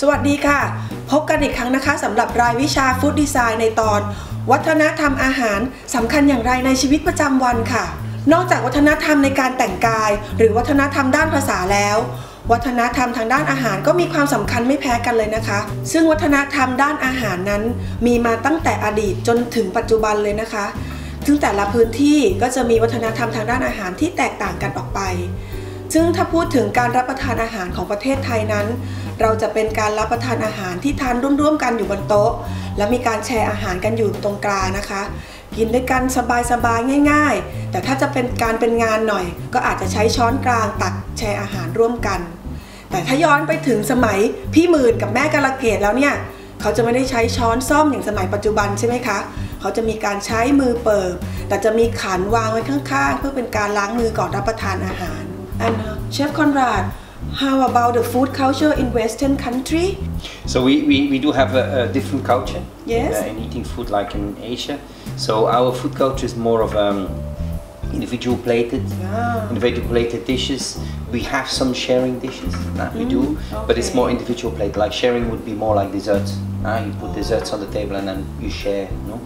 สวัสดีค่ะ พบกันอีกครั้งนะคะสำหรับรายวิชาฟู้ดดีไซน์ในตอน วัฒนธรรมอาหารสำคัญอย่างไรในชีวิตประจำวันค่ะ นอกจากวัฒนธรรมในการแต่งกาย หรือวัฒนธรรมด้านภาษาแล้ว วัฒนธรรมทางด้านอาหารก็มีความสำคัญไม่แพ้กันเลยนะคะ ซึ่งวัฒนธรรมด้านอาหารนั้น มีมาตั้งแต่อดีตจนถึงปัจจุบันเลยนะคะ ซึ่งแต่ละพื้นที่ก็จะมีวัฒนธรรมทางด้านอาหารที่แตกต่างกันออกไป ซึ่งถ้าพูดถึงการรับประทานอาหารของประเทศไทยนั้น เราจะเป็นการรับประทานอาหารที่ทานร่วมๆกันอยู่บนโต๊ะ และมีการแชร์อาหารกันอยู่ตรงกลางนะคะ กินด้วยกันสบายๆง่าย ๆ แต่ถ้าจะเป็นการเป็นงานหน่อย ก็อาจจะใช้ช้อนกลางตักแชร์อาหารร่วมกัน แต่ถ้าย้อนไปถึงสมัยพี่หมื่นกับแม่กาลเกตแล้วเนี่ยเขาจะไม่ได้ใช้ช้อนซ่อมอย่างสมัยปัจจุบันใช่ไหมคะเขาจะมีการใช้มือเปิบแต่จะมีขันวางไว้ข้างๆ เพื่อเป็นการล้างมือก่อนรับประทานอาหาร and uh, Chef Conrad how about the food culture in Western country So we, we, we do have a, a different culture Yes. uh, in eating food like in Asia. So our food culture is more of um, individual plated, Ah. individual plated dishes. We have some sharing dishes that we do, but it's more individual plate. Like sharing would be more like desserts. Uh, you put desserts on the table and then you share, you know.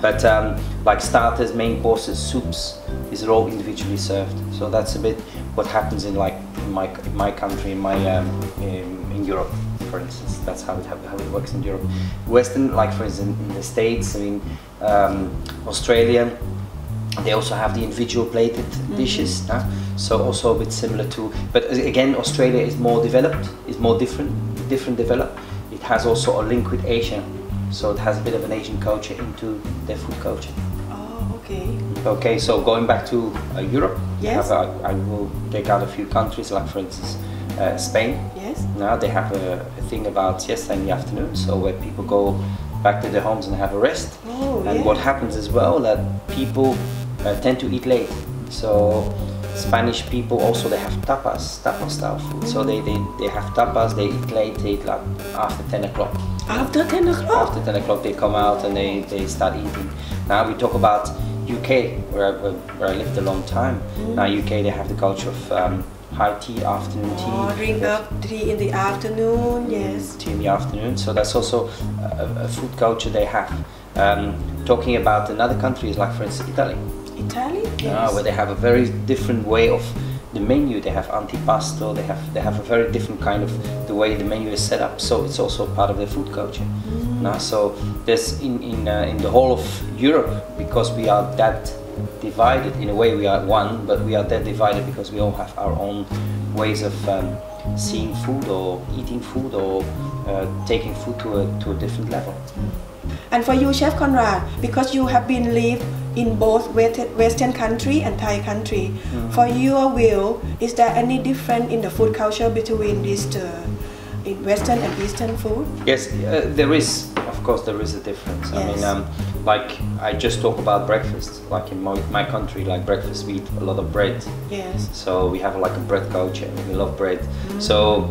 But um, like starters, main courses, soups, these are all individually served. So that's a bit what happens in like in my in my country, in my um, in, in Europe, for instance. That's how it how it works in Europe. Western, like for instance in the States, I mean um, Australia, they also have the individual plated dishes. uh, so also a bit similar to, but again Australia is more developed, is more different, different developed. It has also a link with Asia, so it has a bit of an Asian culture into their food culture. oh okay Okay, so going back to uh, Europe, Yes. have, I will take out a few countries, like for instance uh, Spain. yes Now they have a, a thing about siesta in the afternoon, so where people go back to their homes and have a rest. Oh, and yeah. what happens as well that people uh, tend to eat late. So Spanish people also they have tapas, tapas style food. So they, they, they have tapas, they eat late, they eat like after 10 o'clock. after 10 o'clock After 10 o'clock they come out and they, they start eating. Now we talk about UK, where I, where I lived a long time. Now UK they have the culture of um, high tea, afternoon tea. oh, drink up tea in the afternoon yes tea in the afternoon. So that's also a, a food culture they have. Um, talking about another countries like for instance Italy, Italy uh, where they have a very different way of the menu. They have antipasto. They have they have a very different kind of the way the menu is set up. So it's also part of their food culture. Now, so there's in in uh, in the whole of Europe because we are that divided in a way we are one, but we are that divided because we all have our own ways of um, seeing food or eating food or taking food to a to a different level. And for you, Chef Conrad, because you have been live in both West- Western country and Thai country, for your view, is there any difference in the food culture between these two, in Western and Eastern food? Yes, uh, there is. Of course, there is a difference. Yes. I mean, um, like I just talk about breakfast. Like in my, my country, like breakfast, we eat a lot of bread. Yes. So we have like a bread culture. We love bread. So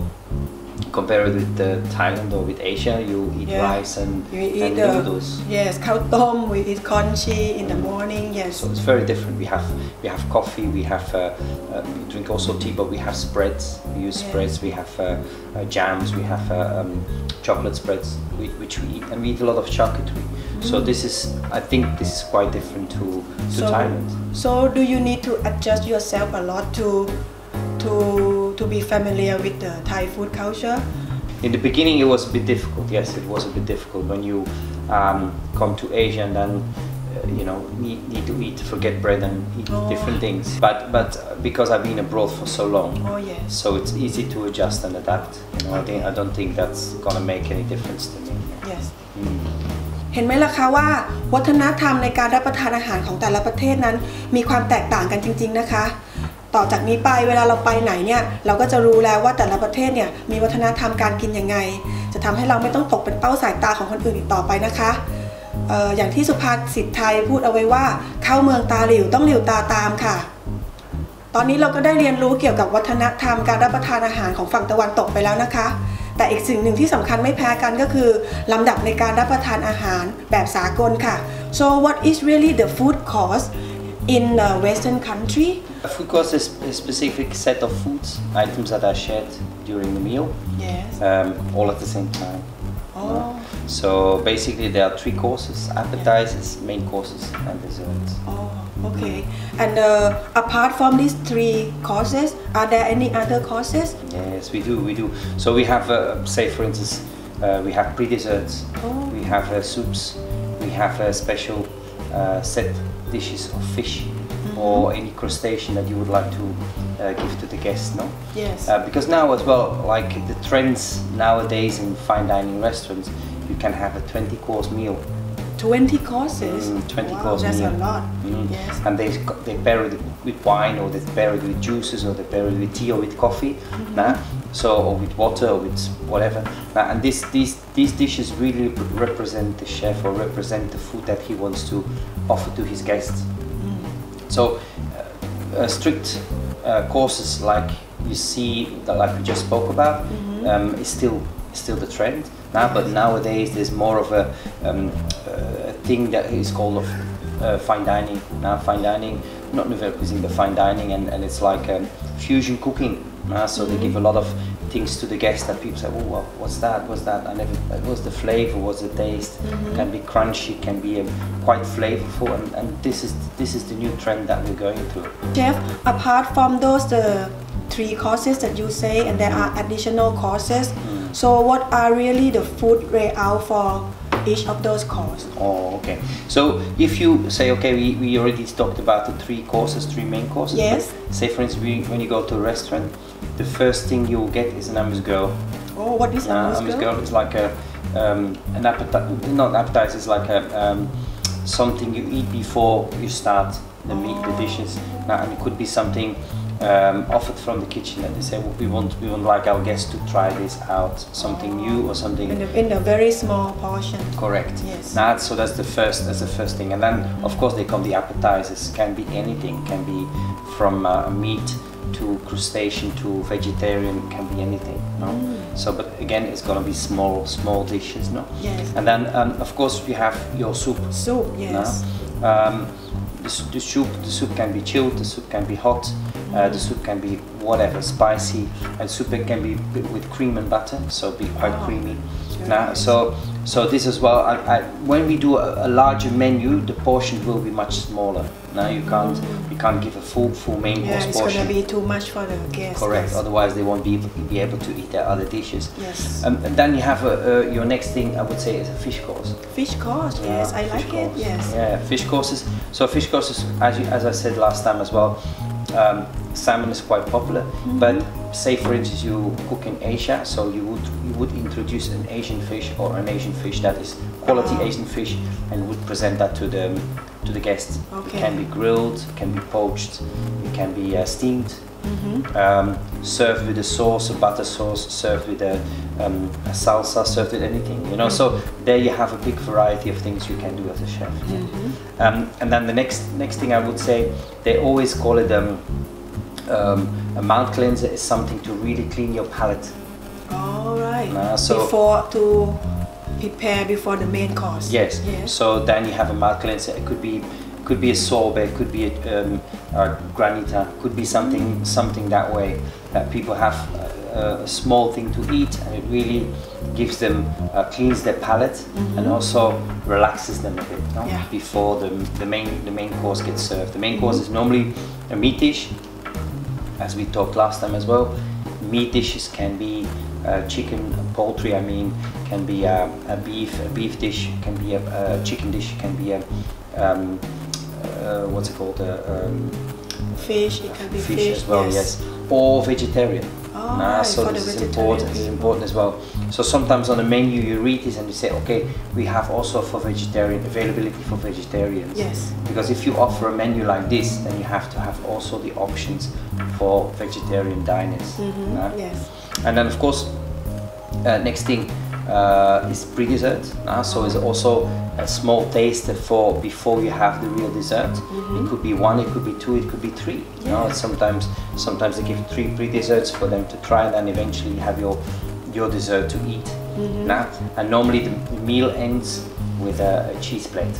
compare it with uh, Thailand or with Asia, you eat Yeah. rice and, You eat and noodles. yes, cow tom. We eat congee in the morning. Yes. So it's very different. We have we have coffee. We have uh, uh, we drink also tea, but we have spreads. We use Yeah. spreads. We have uh, uh, jams. We have uh, um, chocolate spreads, whi- which we eat, and we eat a lot of charcuterie. So this is, I think, this is quite different to to Mm. so, Thailand. so do you need to adjust yourself a lot to to to be familiar with the Thai food culture? In the beginning, it was a bit difficult. Yes, it was a bit difficult when you um, come to Asia and then. uh, You know, need, need to eat, forget bread and eat Oh. different things. But but uh, because I've been abroad for so long, Oh yes. so it's easy to adjust and adapt. You know, I think I don't think that's gonna make any difference to me. Yes. Mm. เห็นไหมล่ะคะว่า วัฒนธรรมในการรับประทานอาหารของแต่ละประเทศนั้น มีความแตกต่างกันจริง ๆนะคะ ต่อจากนี้ไปเวลาเราไปไหนเนี่ยเราก็จะรู้แล้วว่าแต่ละประเทศเนี่ยมีวัฒนธรรมการกินยังไง จะทำให้เราไม่ต้องตกเป็นเป้าสายตาของคนอื่นอีกต่อไปนะคะอออย่างที่สุภาษิตไทยพูดเอาไว้ว่า เข้าเมืองตาหลิวต้องหลิวตาตามค่ะ ตอนนี้เราก็ได้เรียนรู้เกี่ยวกับวัฒนธรรมการรับประทานอาหารของฝั่งตะวันตกไปแล้วนะคะ แต่อีกสิ่งหนึ่งที่สำคัญไม่แพ้กันก็คือลำดับในการรับประทานอาหารแบบสากลค่ะ so what is really the food cost in the Western country? A food course is a specific set of foods, items that are shared during the meal, Yes. um, all at the same time. Oh. So basically, there are three courses: appetizers, main courses, and desserts. Oh, okay. And uh, apart from these three courses, are there any other courses? Yes, we do. We do. So we have, uh, say, for instance, uh, we have pre-desserts. Oh. We have uh, soups. We have a special uh, set dishes of fish or any crustacean that you would like to uh, give to the guests. No. Yes. Uh, because now as well, like the trends nowadays in fine dining restaurants, you can have a 20 course meal. 20 courses? Mm, 20 wow, course that's meal. a lot. Mm. Yes. And they they pair it with wine or they pair it with juices or they pair it with tea or with coffee, Mm-hmm. nah? So or with water or with whatever. And this these these dishes really represent the chef or represent the food that he wants to offer to his guests. So uh, uh, strict uh, courses like you see, that like we just spoke about, um, is still still the trend now. But nowadays there's more of a, um, uh, a thing that is called of uh, fine dining. Now fine dining, not nouvelle cuisine, but fine dining, and, and it's like um, fusion cooking. Uh, so they give a lot of things to the guests that people say, oh, well, what's that? What's that? I never. What's the flavor? What's the taste? Can be crunchy, can be um, quite flavorful, and, and this is this is the new trend that we're going through. Chef, apart from those the three courses that you say, and there are additional courses. Mm. So, what are really the food layout for each of those courses? Oh, okay. So if you say, okay, we, we already talked about the three courses, three main courses. Yes. Say, for instance, we, when you go to a restaurant, the first thing you'll get is an amuse-gueule. Oh, what is Uh, uh, amuse-gueule is like a um, an appetizer, not an appetizer, it's like a um, something you eat before you start the meat, the dishes. Now, and it could be something um, offered from the kitchen and they say, well, we want we want like our guests to try this out, something new or something. in a, in a very small portion? Correct. Yes. Now, so that's the first. That's the first thing, and then of course they come the appetizers. Can be anything. Can be from uh, meat to crustacean to vegetarian. Can be anything. No. So, but again, it's gonna be small, small dishes. No. Yes. And then um, of course you have your soup. Soup, yes. no? Um, the, the soup, the soup can be chilled. The soup can be hot. Uh, the soup can be whatever, spicy, and soup it can be with cream and butter, so be quite Oh, creamy. Now, so so this as well. I, I, when we do a, a larger menu, the portion will be much smaller. Now you can't you can't give a full full main Yeah, course it's portion. gonna be too much for the guests. Correct. yes. Otherwise, they won't be be able to eat their other dishes. Yes. Um, and then you have a, uh, your next thing. I would say is a fish course. Fish course, yes, I like it. Yes. Yeah, fish courses. So fish courses, as you, as I said last time as well, um, salmon is quite popular. Mm-hmm. But say for instance you cook in Asia, so you would you would introduce an Asian fish or an Asian fish that is quality Ah. Asian fish, and would present that to the to the guests. Okay. It can be grilled, it can be poached, it can be uh, steamed. Mm-hmm. Um, served with a sauce, a butter sauce, served with a, um, a salsa, served with anything, you know. So there you have a big variety of things you can do as a chef. Mm-hmm. Um, and then the next next thing I would say, they always call it um, um, a mouth cleanser is something to really clean your palate. All right. Ah, so- before to prepare before the main course. Yes. Yes. So then you have a mouth cleanser. It could be could be a sorbet, could be a, um, a granita, could be something something that way that people have a, a small thing to eat and it really gives them uh, cleans their palate and also relaxes them a bit no? Mm-hmm. Yeah. before the, the main the main course gets served. The main course is normally a meat dish, as we talked last time as well. Meat dishes can be uh, chicken, poultry. I mean, can be a, a beef, a beef dish, can be a, a chicken dish, can be a um, uh, what's it called, a, um, Fish, it can be fish, fish, as well. Yes. or vegetarian. Oh, Nah, right, so this is important. This is important as well. So sometimes on the menu you read this and you say, okay, we have also for vegetarian availability for vegetarians. Yes. Because if you offer a menu like this, then you have to have also the options for vegetarian diners. Mhm, nah? Yes. And then of course, uh, next thing uh, is pre-dessert. Uh, so it's also a small taste for before you have the real dessert. It could be one, it could be two, it could be three. You know, sometimes sometimes they give three pre-desserts for them to try, and then eventually have your your dessert to eat. Nah? And normally the meal ends with a, a cheese plate.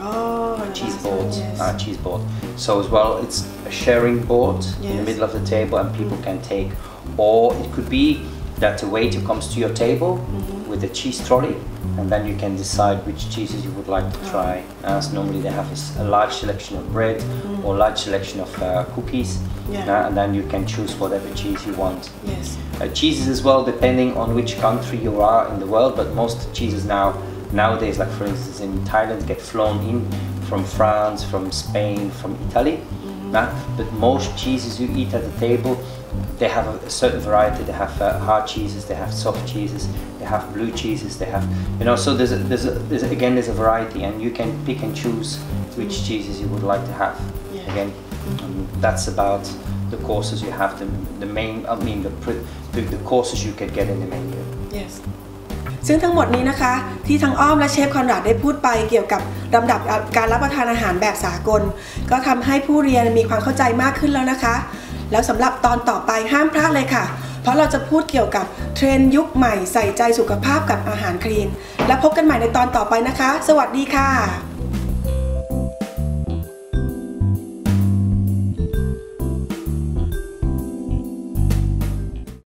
Oh, cheese board, yes. uh, cheese board. So as well, it's a sharing board in the Mm. middle of the table, and people can take. Or it could be that the waiter comes to your table Mm-hmm. With a cheese trolley, and then you can decide which cheeses you would like to Oh. try. As normally they have a large selection of bread or large selection of uh, cookies, Mm. Yeah. uh, and then you can choose whatever cheese you want. Yes. Uh, cheeses as well, depending on which country you are in the world, but most cheeses now nowadays, like for instance in Thailand, get flown in from France, from Spain, from Italy. Uh, but most cheeses you eat at the table, they have a, certain variety. They have uh, hard cheeses, they have soft cheeses, they have blue cheeses, they have you know. So there's a, there's, a, there's a, again there's a variety, and you can pick and choose which cheeses you would like to have. Yeah. Again, um, that's about the courses you have. The, the main, I mean, the, the the courses you can get in the menu. Yes ซึ่งทั้งหมดนี้นะคะ ที่ทั้งอ้อมและเชฟคอนราดได้พูดไปเกี่ยวกับลำดับการรับประทานอาหารแบบสากล ก็ทำให้ผู้เรียนมีความเข้าใจมากขึ้นแล้วนะคะ แล้วสำหรับตอนต่อไปห้ามพลาดเลยค่ะ เพราะเราจะพูดเกี่ยวกับเทรนยุคใหม่ใส่ใจสุขภาพกับอาหารคลีน แล้วพบกันใหม่ในตอนต่อไปนะคะ สวัสดีค่ะ